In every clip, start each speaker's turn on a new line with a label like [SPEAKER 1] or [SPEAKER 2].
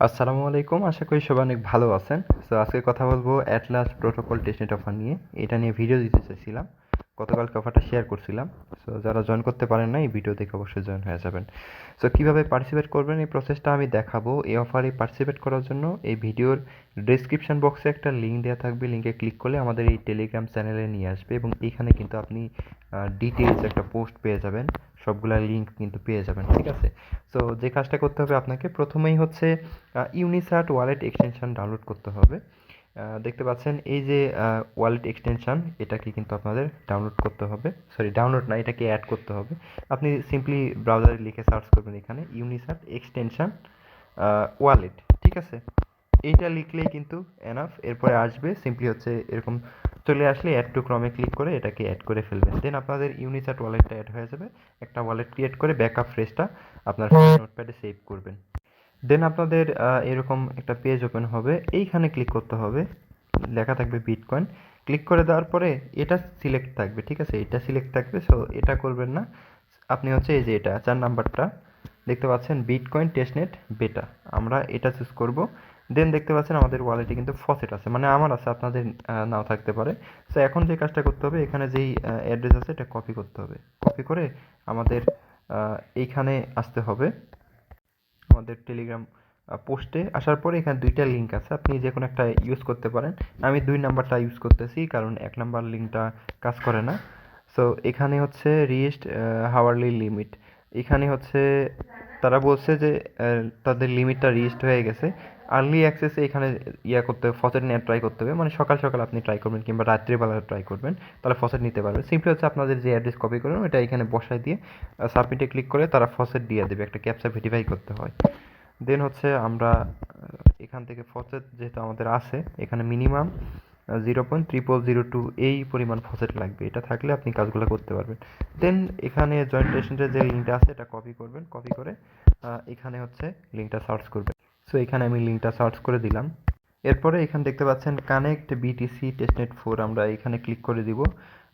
[SPEAKER 1] আসসালামু আলাইকুম, আশা করি সবাই অনেক ভালো আছেন। তো আজকে কথা বলব অ্যাটলাস প্রোটোকল টেস্টনেট অফার নিয়ে। এটা নিয়ে ভিডিও দিতে চাইছিলাম। গতকাল অফারটা শেয়ার করছিলাম। সো যারা জয়েন করতে পারেন না এই ভিডিও দেখে অবশ্যই জয়েন হয়ে যাবেন। সো কীভাবে পার্টিসিপেট করবেন, এই প্রসেসটা আমি দেখাবো। এই অফারে পার্টিসিপেট করার জন্য এই ভিডিওর ডিসক্রিপশন বক্সে একটা লিঙ্ক দেওয়া থাকবে। লিঙ্কে ক্লিক করলে আমাদের এই টেলিগ্রাম চ্যানেলে নিয়ে আসবে এবং এখানে কিন্তু আপনি ডিটেলস একটা পোস্ট পেয়ে যাবেন। সবগুলা লিঙ্ক কিন্তু পেয়ে যাবেন, ঠিক আছে? সো যে কাজটা করতে হবে আপনাকে, প্রথমেই হচ্ছে ইউনিসার্ট ওয়ালেট এক্সটেনশন ডাউনলোড করতে হবে। দেখতে পাচ্ছেন এই যে ওয়ালেট এক্সটেনশন এটাকে কিন্তু আপনাদের ডাউনলোড করতে হবে। সরি ডাউনলোড না এটাকে অ্যাড করতে হবে। আপনি সিম্পলি ব্রাউজারে লিখে সার্চ করবেন এখানে ইউনিসার্ট এক্সটেনশন ওয়ালেট ঠিক আছে? এইটা লিখলেই কিন্তু এনাফ এরপরে আসবে সিম্পলি হচ্ছে এরকম চলে আসলে অ্যাড টু ক্রমে ক্লিক করে এটাকে অ্যাড করে ফেলবেন। দেন আপনাদের ইউনিসার্ট ওয়ালেটটা অ্যাড হয়ে যাবে একটা ওয়ালেট ক্রিয়েট করে ব্যাকআপ ফ্রেশটা আপনার নোটপ্যাডে সেভ করবেন। দেন আপনাদের এরকম একটা পেজ ওপেন হবে। এইখানে ক্লিক করতে হবে। লেখা থাকবে বিটকয়েন ক্লিক করে দেওয়ার পরে এটা সিলেক্ট থাকবে, ঠিক আছে? এটা সিলেক্ট থাকবে সো এটা করবেন না। আপনি হচ্ছে এই যে এটা, চার নাম্বারটা, দেখতে পাচ্ছেন বিটকয়েন টেস্টনেট বেটা আমরা এটা চুজ করব। দেন দেখতে পাচ্ছেন আমাদের ওয়ালেটে কিন্তু ফসেট আছে মানে আমার আছে, আপনাদের নাও থাকতে পারে। সো এখন যে কাজটা করতে হবে, এখানে যেই অ্যাড্রেস আছে, এটা কপি করতে হবে। কপি করে আমাদের এইখানে আসতে হবে। আমাদের টেলিগ্রাম পোস্টে আসার পরে এখানে দুইটা লিঙ্ক আছে, আপনি যে কোনো একটা ইউজ করতে পারেন। আমি দুই নাম্বারটা ইউজ করতেছি, কারণ এক নাম্বার লিঙ্কটা কাজ করে না। সো এখানে হচ্ছে রিস্ট হাওয়ারলি লিমিট এখানে হচ্ছে তারা বলছে যে তাদের লিমিটটা রিস্ট হয়ে গেছে। আর্লি অ্যাক্সেসে এখানে ইয়া করতে হবে ফসেট নেওয়ার ট্রাই করতে হবে। মানে সকাল সকাল আপনি ট্রাই করবেন কিংবা রাত্রিবেলা ট্রাই করবেন, তাহলে ফসেট নিতে পারবে। সিম্পলি হচ্ছে আপনাদের যে অ্যাড্রেস কপি করবেন ওটা এখানে বসায় দিয়ে সাবমিটে ক্লিক করে তারা ফসেট দিয়ে দেবে, একটা ক্যাপচা ভেরিফাই করতে হয়। দেন হচ্ছে আমরা এখান থেকে ফসেট যেহেতু আমাদের আছে, এখানে minimum zero point triple zero two এই পরিমাণ ফসেট লাগবে। এটা থাকলে আপনি কাজগুলো করতে পারবেন। দেন এখানে জয়েন্ট টেশনের যে লিঙ্কটা আছে, এটা কপি করবেন। কপি করে এখানে হচ্ছে লিঙ্কটা সার্চ করবেন। সো এখানে আমি লিঙ্কটা সার্চ করে দিলাম। এরপরে এখানে দেখতে পাচ্ছেন কানেক্ট বিটিসি টেস্টনেট ফোর আমরা এখানে ক্লিক করে দিব।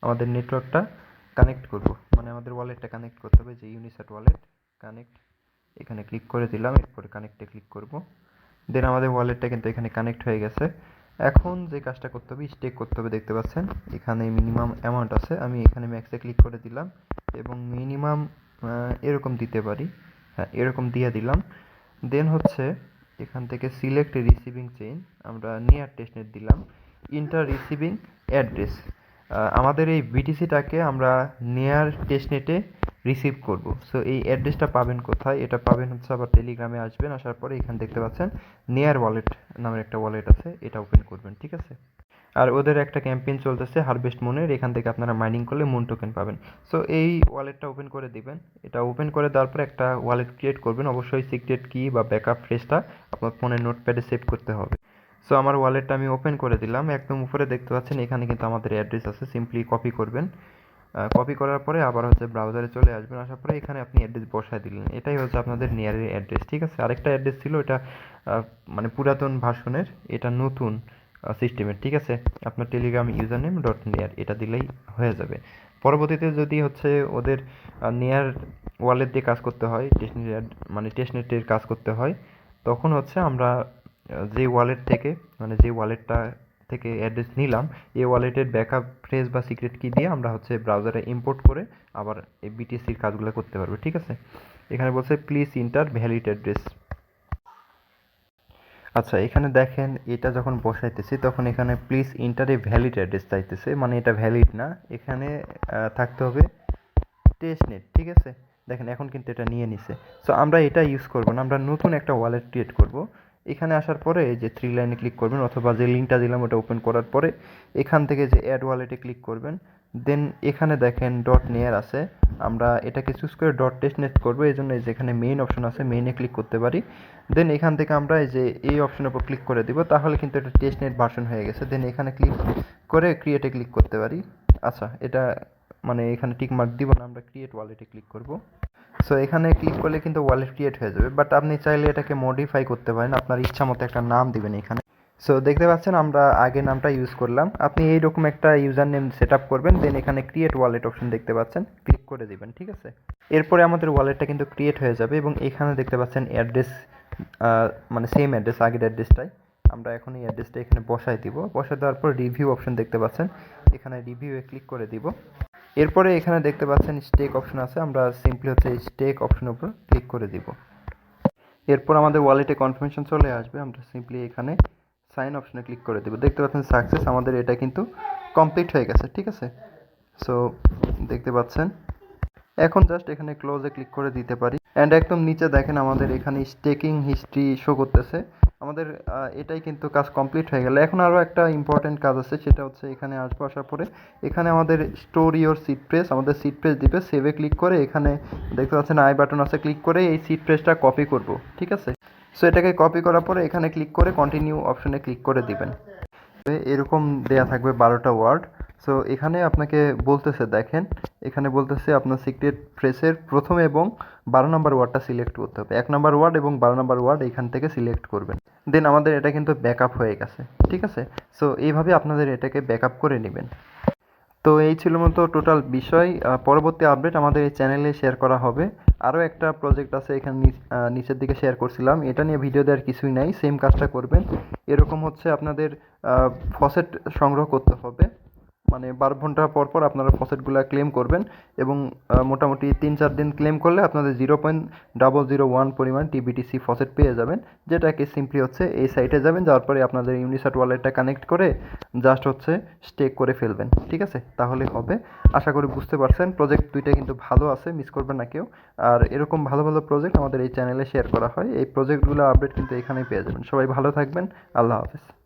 [SPEAKER 1] আমাদের নেটওয়ার্কটা কানেক্ট করব। মানে আমাদের ওয়ালেটটা কানেক্ট করতে হবে, যে ইউনিসেট ওয়ালেট কানেক্ট এখানে ক্লিক করে দিলাম, এরপরে কানেক্টে ক্লিক করব। দেন আমাদের ওয়ালেটটা কিন্তু এখানে কানেক্ট হয়ে গেছে। এখন যে কাজটা করতে হবে স্টেক করতে হবে, দেখতে পাচ্ছেন? এখানে মিনিমাম অ্যামাউন্ট আছে, আমি এখানে ম্যাক্সে ক্লিক করে দিলাম এবং মিনিমাম এরকম দিতে পারি। হ্যাঁ এরকম দিয়ে দিলাম। দেন হচ্ছে এখান থেকে সিলেক্ট রিসিভিং চেইন আমরা নিয়ার টেস্টনেট দিলাম ইন্টার রিসিভিং অ্যাড্রেস আমাদের এই বিটিসিটাকে আমরা নিয়ার টেস্টনেটে রিসিভ করব। সো এই অ্যাড্রেসটা পাবেন কোথায়? এটা পাবেন হচ্ছে আবার টেলিগ্রামে আসবেন, আসার পরে এখানে দেখতে পাচ্ছেন নিয়ার ওয়ালেট নামের একটা ওয়ালেট আছে, এটা ওপেন করবেন, ঠিক আছে? আর ওদের একটা ক্যাম্পেইন চলতেছে হারভেস্ট মুনের এখান থেকে আপনারা মাইনিং করলে মুন টোকেন পাবেন। সো এই ওয়ালেটটা ওপেন করে দিবেন। এটা ওপেন করে দেওয়ার পর একটা ওয়ালেট ক্রিয়েট করবেন। অবশ্যই সিক্রেট কি বা ব্যাকআপ ফ্রেজটা আপনার ফোনের নোটপ্যাডে সেভ করতে হবে। সো আমার ওয়ালেটটা আমি ওপেন করে দিলাম। একদম উপরে দেখতে পাচ্ছেন, এখানে কিন্তু আমাদের অ্যাড্রেস আছে। সিম্পলি কপি করবেন। কপি করার পরে আবার হচ্ছে ব্রাউজারে চলে আসবেন। আসার পরে এখানে আপনি অ্যাড্রেস বসায় দিলেন। এটাই হচ্ছে আপনাদের নিয়ারের অ্যাড্রেস ঠিক আছে? আরেকটা অ্যাড্রেস ছিল, এটা মানে পুরাতন ভার্সনের এটা নতুন। সিস্টেমের ঠিক আছে? আপনার Telegram user name dot NEAR এটা দিলেই হয়ে যাবে। পরবর্তীতে যদি হচ্ছে ওদের নিয়ার ওয়ালেট দিয়ে কাজ করতে হয় টেস্টনেট মানে টেস্টনেটের কাজ করতে হয়, তখন হচ্ছে আমরা যে ওয়ালেট থেকে মানে যে ওয়ালেটটা থেকে অ্যাড্রেস নিলাম, এই ওয়ালেটের ব্যাকআপ ফ্রেজ বা সিক্রেট কি দিয়ে আমরা হচ্ছে ব্রাউজারে ইম্পোর্ট করে আবার এই বিটিসির কাজগুলো করতে পারব, ঠিক আছে? এখানে বলছে প্লিজ ইন্টার ভ্যালিড অ্যাড্রেস আচ্ছা এখানে দেখেন এটা যখন বসাইতেছি, তখন এখানে প্লিজ ইন্টার ভ্যালিড অ্যাড্রেস চাইতেছে মানে এটা ভ্যালিড না। এখানে থাকতে হবে টেস্টনেট ঠিক আছে? দেখেন, এখন কিন্তু এটা নিয়ে নিছে। সো আমরা এটা ইউজ করব না, আমরা নতুন একটা ওয়ালেট ক্রিয়েট করব। এখানে আসার পরে যে থ্রি লাইনে ক্লিক করবেন, অথবা যে লিঙ্কটা দিলাম, ওটা ওপেন করার পরে, এখান থেকে যে অ্যাড ওয়ালেটে ক্লিক করবেন দেন এখানে দেখেন ডট নেয়ার আছে। আমরা এটাকে চুজ করে ডট টেস্টনেট করব, এই জন্য এই যে এখানে মেইন অপশন আছে মেইনে ক্লিক করতে পারি। দেন এখান থেকে আমরা এই যে এই অপশনের উপর ক্লিক করে দিব, তাহলে কিন্তু এটা টেস্টনেট ভার্সন হয়ে গেছে। দেন এখানে ক্লিক করে ক্রিয়েটে ক্লিক করতে পারি। আচ্ছা এটা মানে এখানে টিক মার্ক দিব না, আমরা ক্রিয়েট ওয়ালেটে ক্লিক করব। সো এখানে ক্লিক করলে কিন্তু ওয়ালেট ক্রিয়েট হয়ে যাবে। বাট আপনি চাইলে এটাকে মডিফাই করতে পারেন। আপনার ইচ্ছা মতো একটা নাম দিবেন এখানে। সো দেখতে পাচ্ছেন, আমরা আগে নামটা ইউজ করলাম। আপনি এইরকম একটা ইউজার নেম সেট আপ করবেন দেন এখানে ক্রিয়েট ওয়ালেট অপশন দেখতে পাচ্ছেন ক্লিক করে দিবেন, ঠিক আছে? এরপরে আমাদের ওয়ালেটটা কিন্তু ক্রিয়েট হয়ে যাবে এবং এখানে দেখতে পাচ্ছেন অ্যাড্রেস মানে সেম অ্যাড্রেস আগের অ্যাড্রেসটাই আমরা এখন এই অ্যাড্রেসটা এখানে বসাই দিব। বসাই দেওয়ার পর রিভিউ অপশন দেখতে পাচ্ছেন, এখানে রিভিউয়ে ক্লিক করে দিব। এরপরে এখানে দেখতে পাচ্ছেন স্টেক অপশন আছে, আমরা সিম্পলি হচ্ছে স্টেক অপশনের উপর ক্লিক করে দিব। এরপর আমাদের ওয়ালেটে কনফার্মেশন চলে আসবে, আমরা সিম্পলি এখানে সাইন অপশনে ক্লিক করে দেবো। দেখতে পাচ্ছেন সাকসেস আমাদের এটা কিন্তু কমপ্লিট হয়ে গেছে, ঠিক আছে? সো দেখতে পাচ্ছেন। এখন জাস্ট এখানে ক্লোজে ক্লিক করে দিতে পারি। অ্যান্ড একদম নিচে দেখেন আমাদের এখানে স্টেকিং হিস্ট্রি শো করতেছে। আমাদের এটাই কিন্তু কাজ কমপ্লিট হয়ে গেল। এখন আরও একটা ইম্পর্টেন্ট কাজ আছে, সেটা হচ্ছে এখানে আসব আসার পরে। এখানে আমাদের স্টোর ইওর সিট প্রেস আমাদের সিট প্রেস দিবে। সেভে ক্লিক করে এখানে দেখতে পাচ্ছেন আই বাটন আছে ক্লিক করে এই সিট প্রেসটা কপি করব, ঠিক আছে? সো এটাকে কপি করার পরে এখানে ক্লিক করে কন্টিনিউ অপশনে ক্লিক করে দিবেন। এরকম দেয়া থাকবে বারোটা ওয়ার্ড সো এখানে আপনাকে বলতেছে, দেখেন, এখানে বলতেছে আপনার সিক্রেট ফ্রেসের প্রথম এবং বারো নম্বর ওয়ার্ডটা সিলেক্ট করতে হবে। এক নম্বর ওয়ার্ড এবং বারো নম্বর ওয়ার্ড এখান থেকে সিলেক্ট করবেন। দেন আমাদের এটা কিন্তু ব্যাকআপ হয়ে গেছে, ঠিক আছে? সো এইভাবে আপনাদের এটাকে ব্যাকআপ করে নেবেন। তো এই ছিল মতো টোটাল বিষয়। পরবর্তী আপডেট আমাদের এই চ্যানেলে শেয়ার করা হবে। আরও একটা প্রজেক্ট আছে এখানে নিচের দিকে শেয়ার করছিলাম। এটা নিয়ে ভিডিও দেওয়ার কিছুই নাই সেম কাজটা করবেন। এরকম হচ্ছে আপনাদের ফসেট সংগ্রহ করতে হবে। মানে বারো ঘণ্টা পর পর আপনারা ফসেটগুলো ক্লেম করবেন এবং মোটামুটি তিন চার দিন ক্লেম করলে আপনাদের zero point double zero one পরিমাণ টিবিটিসি ফসেট পেয়ে যাবেন, যেটাকে সিম্পলি হচ্ছে এই সাইটে যাবেন, যাওয়ার পরে আপনাদের ইউনিসাট ওয়ালেটটা কানেক্ট করে জাস্ট হচ্ছে স্টেক করে ফেলবেন, ঠিক আছে? তাহলে হবে। আশা করি বুঝতে পারছেন প্রজেক্ট দুইটা কিন্তু ভালো আছে মিস করবেন না কেউ। আর এরকম ভালো ভালো প্রজেক্ট আমাদের এই চ্যানেলে শেয়ার করা হয়, এই প্রজেক্টগুলো আপডেট কিন্তু এখানেই পেয়ে যাবেন। সবাই ভালো থাকবেন, আল্লাহ হাফেজ।